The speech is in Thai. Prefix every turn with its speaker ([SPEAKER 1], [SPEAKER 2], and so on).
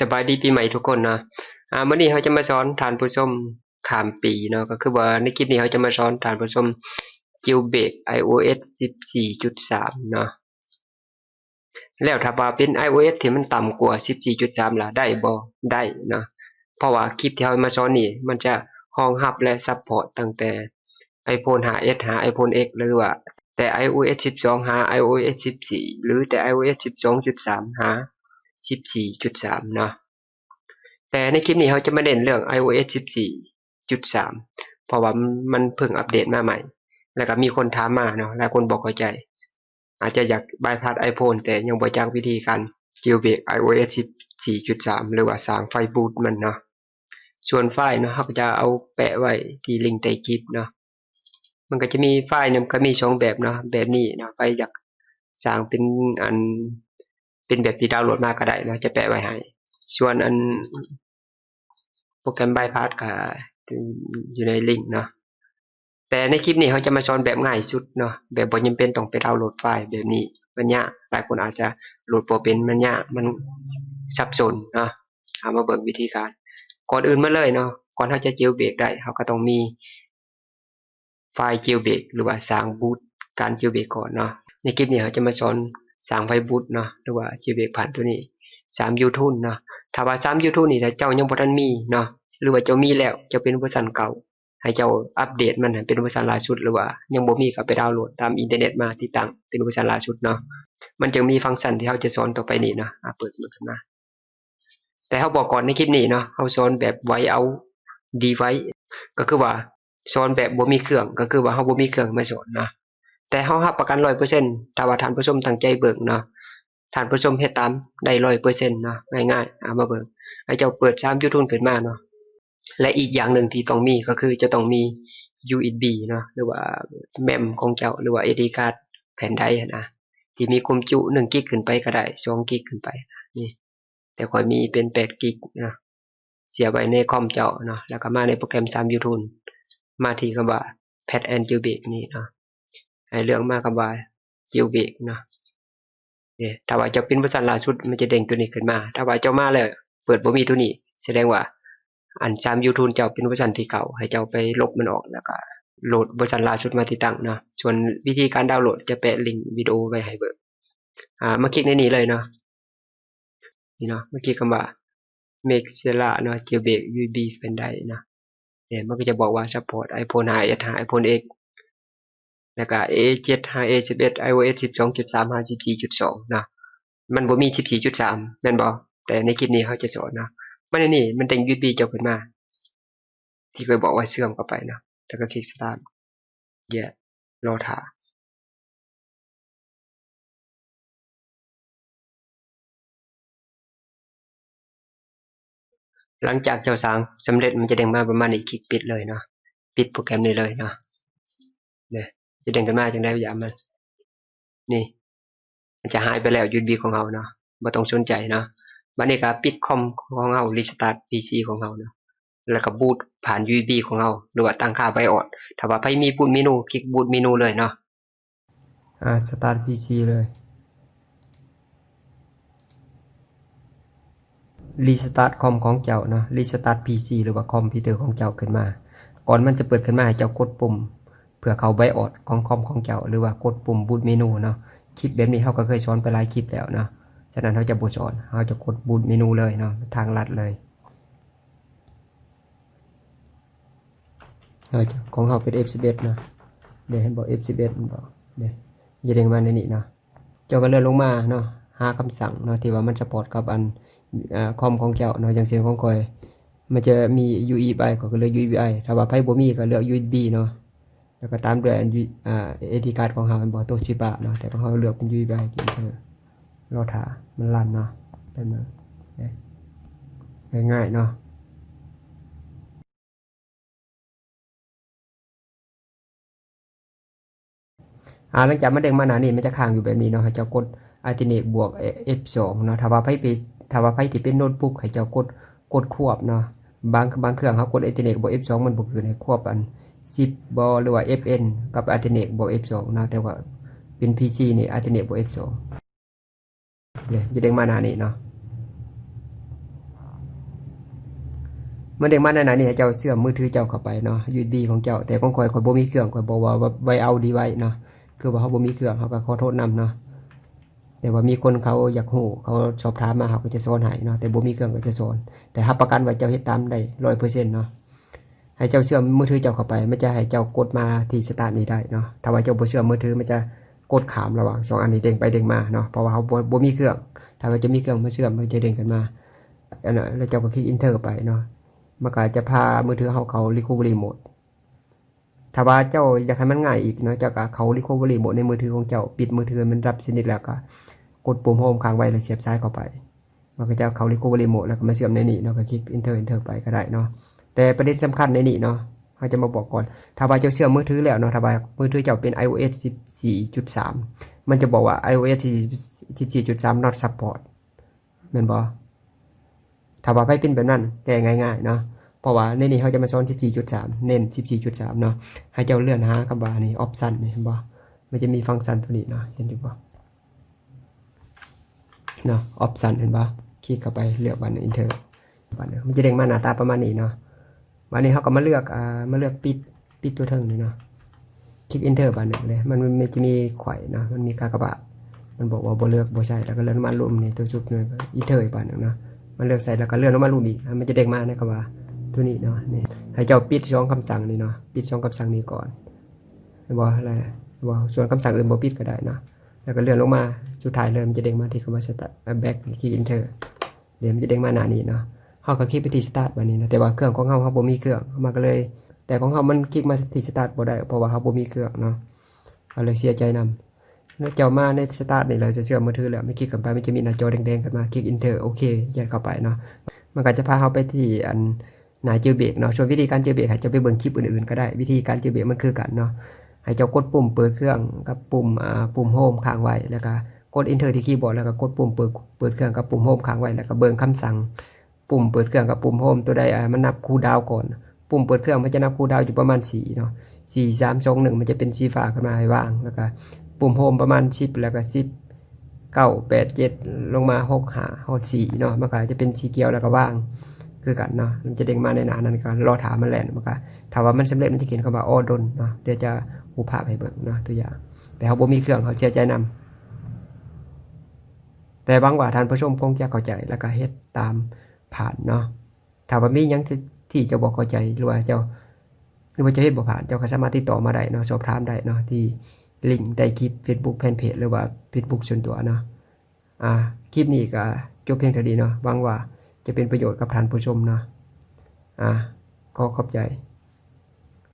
[SPEAKER 1] สบายดีปีใหม่ทุกคนเนาะอ่ามื้อนี้เราจะมาสอนทานผู้ชมขามปีเนาะก็คือว่าในคลิปนี้เราจะมาสอนทานผู้ชม Jailbreak iOS 14.3 เนาะแล้วถ้าว่าเป็น iOS ที่มันต่ำกว่า 14.3 ล่ะได้บ่ได้เนาะเพราะว่าคลิปที่เรามาสอนนี่ มันจะรองรับและซัพพอร์ตตั้งแต่ iPhone 5s หา iPhone X หรือว่าแต่ iOS 12 หา iOS 14 หรือแต่ iOS 12.3 หา 14.3 เนาะ แต่ในคลิปนี้เราจะมาเน้นเรื่อง iOS 14.3 เพราะว่ามันเพิ่งอัปเดตมาใหม่ แล้วก็มีคนถามมาเนาะหลายคนบอกเข้าใจ อาจจะอยากบายพาส iPhone แต่ยังบ่จักวิธีการ jailbreak iOS 14.3 หรือว่าสร้างไฟล์บูตมันเนาะ ส่วนไฟล์เนาะเราจะเอาแปะไว้ที่ลิงก์ใต้คลิปเนาะ มันก็จะมีไฟล์หนึงก็มีสองแบบเนาะ แบบนี้เนาะไปอยากสร้างเป็นอัน เป็นแบบที่ดาวน์โหลดมาก็ได้เนาะจะแปะไว้ให้ ส่วนอันโปรแกรมบายพาสก็อยู่ในลิงก์เนาะแต่ในคลิปนี้เขาจะมาสอนแบบง่ายสุดเนาะแบบบ่จำเป็นต้องไปดาวน์โหลดไฟล์แบบนี้มันยากหลายคนอาจจะโหลดบ่เป็นมันยากมันสับสนเนาะเอามาเบิ่งวิธีการ ก่อนอื่นมาเลยเนาะก่อนเราจะ jailbreak ได้เราก็ต้องมีไฟล์ jailbreak หรือว่าสร้างบูตการ jailbreak ก่อนเนาะในคลิปนี้เราจะมาสอน สร้างไฟบูตเนาะหรือว่า jailbreak ผ่านตัวนี้3 YouTube เนาะถ้าว่า3 YouTube นี่ถ้าเจ้ายังบ่ทันมีเนาะหรือว่าเจ้ามีแล้วจ้าเป็นเวอร์ชันเก่า ให้เจ้าอัปเดตมันเป็นเวอร์ชันล่าสุดหรือว่ายังบ่มีก็ไปดาวน์โหลดตามอินเทอร์เน็ตมาติดตั้งเป็นเวอร์ชันล่าสุดเนาะมันจึงมีฟังก์ชันที่เราจะสอนต่อไปนี้เนาะอะเปิดมันขึ้นมาแต่เราบอกก่อนในคลิปนี้เนาะเราสอนแบบไว้เอา device ก็คือว่าสอนแบบบ่มีเครื่องก็คือว่าเราบ่มีเครื่องมาสอนเนาะ แต่เรารับประกัน100%ถ้าว่าท่านผู้ชมตั้งใจเบิ่งเนาะท่านผู้ชมเฮ็ดตามได้100%เซนต์เนาะง่ายๆเอามาเบิ่งให้เจ้าเปิด3 YouTube ขึ้นมาเนาะและอีกอย่างหนึ่งที่ต้องมีก็คือจะต้องมี USB เนาะหรือว่าแมมของเจ้าหรือว่า SD card แผ่นใดนะที่มีความจุ1กิกขึ้นไปก็ได้2กิกขึ้นไปนี่ แต่คอยมีเป็น8กิกเนาะเสียไว้ในคอมเจ้าเนาะแล้วก็มาในโปรแกรม3 YouTube มาที่คำว่า Pad and Jailbreak นี่เนาะ ให้เลือกมาคำว่า Jailbreak เนาะเนี่ยถ้าว่าเจ้าเป็นเวอร์ชันลาสุดมันจะเด้งตัวนี้ขึ้นมา ถ้าว่าเจ้ามาแล้วเปิดบ่มีตัวนี้ แสดงว่า อัน3 YouTube เจ้าเป็นเวอร์ชันที่เก่า ให้เจ้าไปลบมันออกแล้วก็โหลดเวอร์ชันลาสุดมาติดตั้งเนาะส่วนวิธีการดาวน์โหลดจะแปะลิงก์วิดีโอไว้ให้เบิ่งอ่ามาคลิกในนี้เลยเนาะนี่เนาะมาคลิกคำว่า Mixella เนาะ Jailbreak USB เป็นได้เนาะเนี่ยมันก็จะบอกว่า support iPhone 5s หา iPhone X แล้วก็ A7 5A11 iOS 12.3 54.2นะมันบ่มี 14.3แม่นบ่แต่ในคลิปนี้เขาจะสอนนะมันนนี้มันเด้ง USB เจ้าขึ้นมา ที่เคยบอกว่าเชื่อมเข้าไปนะแล้วก็คลิก start แย่รอท่าหลังจากเจ้าสางสำเร็จมันจะเด้งมาประมาณนี้คลิกปิดเลยเนาะปิดโปรแกรมนี้เลยเนาะเนี่ย จะเด้งขึ้นมาจังได๋อย่ามัน นี่ มันจะหายไปแล้ว USB ของเราเนาะบ่ต้องสนใจเนาะบัดนี้ก็ปิดคอมของเรา restart PC ของเราเนาะแล้วก็บูตผ่าน USB ของเราหรือว่าตั้งค่า BIOS ถ้าว่าไผมีบูตเมนูคลิกบูตเมนูเลยเนาะอ่า start PC เลย restart คอมของเจ้าเนาะ restart PC หรือว่าคอมพิวเตอร์ของเจ้าขึ้นมา ก่อนมันจะเปิดขึ้นมาให้เจ้ากดปุ่ม พื่อเข้า BIOS ของคอมของเจ้าหรือว่ากดปุ่มบูตเมนูเนาะคลิปแบบนี้เราก็เคยสอนไปหลายคลิปแล้วเนาะฉะนั้นเราจะบ่สอนเราจะกดบูตเมนูเลยเนาะทางลัดเลยเราจะของเราเป็น F11 เนาะเดี๋ยวเห็นบอก F11 บอกเดี๋ยวอย่าเด้งมาในนี้เนาะเจ้าก็เลื่อนลงมาเนาะหาคำสั่งเนาะที่ว่ามันสปอร์ตกับอันอ่าคอมของเจ้าเนาะอย่างเช่นของคอย มันจะมี UEFI ก็เลือก UEI ถ้าว่าไผบ่มีก็เลือก USB เนาะ แล้วก็ตามด้วยอัน U อ่า SD card ของเรามันบอก Toshiba เนาะแต่ของเราเลือกเป็น UEFI กินเถอะรอท่ามันลั่นเนาะได้มาง่ายๆเนาะอ่าหลังจากมันเด้งมาหนานี้มันจะค้างอยู่แบบนี้เนาะให้เจ้ากด alternate บวก F2 เนาะถ้าว่าไผไปถ้าว่าไผที่เป็นโน้ตบุ๊กให้เจ้ากดกดควบเนาะบางบางเครื่องเขากด alternate บวก F2 มันบ่ขึ้นให้ควบอัน 10บ่หรือว่า FN กับ alternate บวก F2 นะแต่ว่าเป็น PC นี่ alternate บวก F2 เนี่ยจะเด้งมาหน้านี้เนาะมันเด้งมาในไหนนี่ให้เจ้าเชื่อมมือถือเจ้าเข้าไปเนาะ USB ของเจ้าแต่ของข่อยข่อยบ่มีเครื่องข่อยบอกว่าไว้เอาดีไว้เนาะคือว่าเขาบ่มีเครื่องเขาก็ขอโทษนํเนาะแต่ว่ามีคนเขาอยากรู้เขาสอบถามมาเขาก็จะสอนให้เนาะแต่บ่มีเครื่องก็จะสอนแต่รับประกันว่าเจ้าเฮ็ดตามได้100%เนาะ ให้เจ้าเชื่อมมือถือเจ้าเข้าไปมันจะให้เจ้ากดมาที่สตาร์ทนี้ได้เนาะถ้าว่าเจ้าบ่เชื่อมมือถือมันจะกดขามระหว่างสองอันนี้เด้งไปเด้งมาเนาะเพราะว่าเขาบ่มีเครื่อง ถ้าว่าจะมีเครื่องมาเชื่อมมันจะเด้งขึ้นมาอันนั้นแล้วเจ้าก็คลิก enter ไปเนาะมันก็จะพามือถือเขาเขา recovery mode ถ้าว่าเจ้าอยากให้มันง่ายอีกเนาะเจ้าก็เขา recovery mode ในมือถือของเจ้าปิดมือถือมันรับสนิทแล้วก็กดปุ่มโฮมค้างไว้แล้วเสียบซ้ายเข้าไป มันก็จะเขา recovery mode แล้วก็มาเชื่อมในนี้เนาะก็คลิก enter enter ไปก็ได้เนาะ แต่ประเด็นสำคัญในนี้เนาะเขาจะมาบอกก่อน ถ้าว่าเจ้าเชื่อมมือถือแล้วเนาะถ้าว่ามือถือเจ้าเป็น iOS 14.3 มันจะบอกว่า iOS 14.3 not support แม่นบ่ถ้าว่าไปเป็นแบบนั้นแก้ง่ายๆเนาะเพราะว่าในนี้เขาจะมาสอน 14.3 เน้น 14.3 เนาะให้เจ้าเลื่อนหาคำว่านี่ option นี่เห็นบ่มันจะมีฟังก์ชันตัวนี้เนาะเห็นอยู่บ่เนาะ option เห็นบ่คลิกเข้าไปเลือกบัน enter บันมันจะเด้งมาหน้าตาประมาณนี้เนาะ วันนี้เขาก็มาเลือกอ่ามาเลือกปิดปิดตัวเทิงนี่เนาะคลิก enter บันหนึ่งเลยมันมันจะมีไขว่เนาะมันมีกากบาทมันบอกว่าบ่เลือกบ่ใช่แล้วก็เลื่อนมารวมนี่ตัวชุดนึงก็ enter อีกบันหนึ่งเนาะมันเลือกใส่แล้วก็เลื่อนลงมารูมอีกมันจะเด้งมานะครับว่าตัวนี้เนาะนี่ให้เจ้าปิดช่องคำสั่งนี่เนาะปิดช่องคำสั่งนี้ก่อนบอกอะไรบอกส่วนคำสั่งอื่นบ่ปิดก็ได้เนาะแล้วก็เลื่อนลงมาสุดท้ายเลยมันจะเด้งมาที่คำว่า start back คลิก enter เดี๋ยวมันจะเด้งมาหน้านี้เนาะ เฮาก็คลิกไปที่ start บัดนี้นะแต่ว่าเครื่องของเฮาเฮาบ่มีเครื่องมันก็เลย แต่ของเฮามันคลิกมาที่ start บ่ได้เพราะว่าเฮาบ่มีเครื่องเนาะก็เลยเสียใจนำแล้วเจ้ามาในสตาร์ทนี่เราจะเชื่อมมือถือแล้วไม่คลิกกันไปมันจะมีหน้าจอแดงๆขึ้นมาคลิก enter โอเคยัดเข้าไปเนาะมันก็จะพาเราไปที่อันหน้าเจอเบรกเนาะส่วนวิธีการเจอเบรกให้เจ้าไปเบิ่งคลิปอื่นๆก็ได้วิธีการเจอเบรกมันคือกันเนาะให้เจ้ากดปุ่มเปิดเครื่องกับปุ่มอ่าปุ่มโฮมค้างไว้แล้วก็กด enter ที่คีย์บอร์ดแล้วก็กดปุ่มเปิดเปิดเครื่องกับปุ่มโฮมค้างไว้แล้วก็เบิ่งคำสั่ง ปุ่มเปิดเครื่องกับปุ่มโฮมตัวใดอ่มันนับคูดาวก่อน ปุ่มเปิดเครื่องมันจะนับคูดาวอยู่ประมาณ4เนาะ4 3 2 1มันจะเป็นสีฟ้าขึ้นมาให้ว่างแล้วก็ปุ่มโฮมประมาณ10แล้วก็10 9 8 7ลงมา6 5 6 4เนาะมันก็จะเป็นสีเขียวแล้วก็ว่างคือกันเนาะมันจะเด้งมาในหน้านั้นก็รอถามมันแหละมันก็ถ้าว่ามันสำเร็จมันจะเขียนคำว่าออดนเนาะเดี๋ยวจะอุภาพให้เบิ่งเนาะตัวอย่าง แต่เขาบ่มีเครื่องเขาเชื่อใจนำแต่บางว่าท่านผู้ชมคงจะเข้าใจแล้วก็เฮ็ดตาม ผ่านเนาะถ้าว่ามียังที่เจะบอกเข้าใจหรือว่าเจ้าหรือว่าเจะเฮ็ดบ่ผ่านเจ้าก็สามารถติดต่อมาได้เนาะสอบถามได้เนาะที่ลิงก์ใต้คลิป Facebook แฟนเพจหรือว่า Facebook ส่วนตัวเนาะอ่าคลิปนี้ก็จบเพียงเท่านี้เนาะหวังว่าจะเป็นประโยชน์กับท่านผู้ชมเนาะอ่าก็ขอบใจ